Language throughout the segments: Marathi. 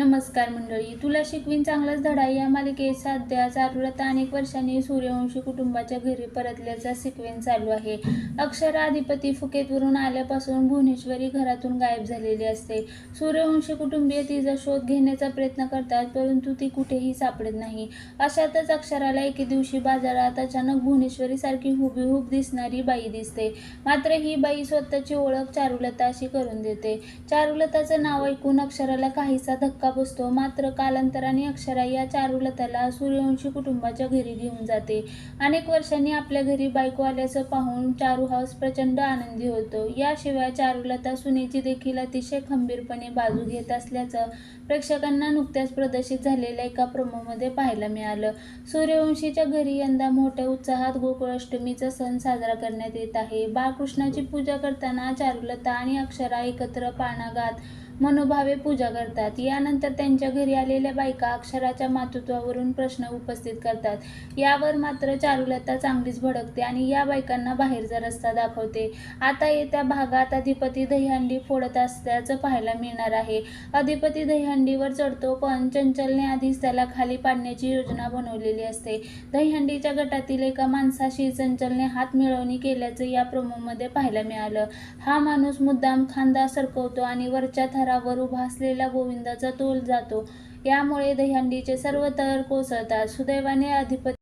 नमस्कार मंडळी तुला शिकवीन चांगलाच धडा. या मालिकेत सध्या चारुलता अनेक वर्षांनी सूर्यवंशी कुटुंबाच्या घरी परतल्याचा सिक्वेन्स चालू आहे. अक्षरा अधिपती फुकेतवरून आल्यापासून भुवनेश्वरी घरातून गायब झालेली असते. सूर्यवंशी कुटुंबीय तिचा शोध घेण्याचा प्रयत्न करतात परंतु ती कुठेही सापडत नाही. अशातच अक्षराला एके दिवशी बाजारात अचानक भुवनेश्वरी सारखी हुबेहूब दिसणारी बाई दिसते. मात्र ही बाई स्वतःची ओळख चारुलता अशी करून देते. चारुलताचं नाव ऐकून अक्षराला काहीसा धक्का बसतो मात्र कालांतराने अक्षरा या चारुलताला सूर्यवंशी कुटुंबाच्या घरी घेऊन जाते. अनेक वर्षांनी आपल्या घरी बायको आल्याचं पाहून चारू हाऊस प्रचंड आनंदी होतो. याशिवाय चारुलता सुनेची देखील अतिशय खंबीरपणे बाजू घेत असल्याचं प्रेक्षकांना नुकत्याच प्रदर्शित झालेल्या एका प्रोमोमध्ये पाहायला मिळालं. सूर्यवंशीच्या घरी यंदा मोठ्या उत्साहात गोकुळाष्टमीचा सण साजरा करण्यात येत आहे. बाळकृष्णाची पूजा करताना चारुलता आणि अक्षरा एकत्र पाना गात मनोभावे पूजा करतात. यानंतर त्यांच्या घरी आलेल्या बायका अक्षराच्या मातृत्वावरून प्रश्न उपस्थित करतात. यावर मात्र चारुलता चांगलीच भडकते आणि या बायकांना बाहेरचा रस्ता दाखवते. आता येत्या भागात अधिपती दहीहंडी फोडत असल्याचं पाहायला मिळणार आहे. अधिपती दहीहंडीवर चढतो पण चंचलने आधीच त्याला खाली पाडण्याची योजना बनवलेली असते. दहीहंडीच्या गटातील एका माणसाशी चंचलने हात मिळवणी केल्याचं या प्रोमोमध्ये पाहायला मिळालं. हा माणूस मुद्दाम खांदा सरकवतो आणि वरच्या थरा थरावर उभा असलेला गोविंदाचा तोल जातो. यामुळे दहीहंडीचे सर्व तर कोसळतात. सुदैवाने अधिपती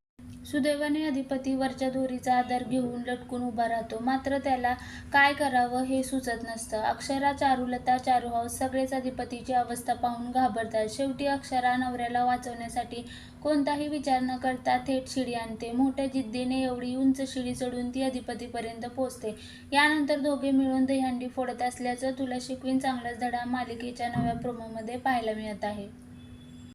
सुदैवाने अधिपती वरच्या दोरीचा आधार घेऊन लटकून उभा राहतो. मात्र त्याला काय करावं हे सुचत नसतं. अक्षरा चारुलता चारुहाऊस सगळेच अधिपतीची अवस्था पाहून घाबरतात. शेवटी अक्षरा नवऱ्याला वाचवण्यासाठी कोणताही विचार न करता थेट शिडी आणते. मोठ्या जिद्दीने एवढी उंच शिडी चढून ती अधिपतीपर्यंत पोहोचते. यानंतर दोघे मिळून दहीहंडी फोडत असल्याचं तुला शिकवीन चांगलाच धडा मालिकेच्या नव्या प्रोमोमध्ये पाहायला मिळत आहे.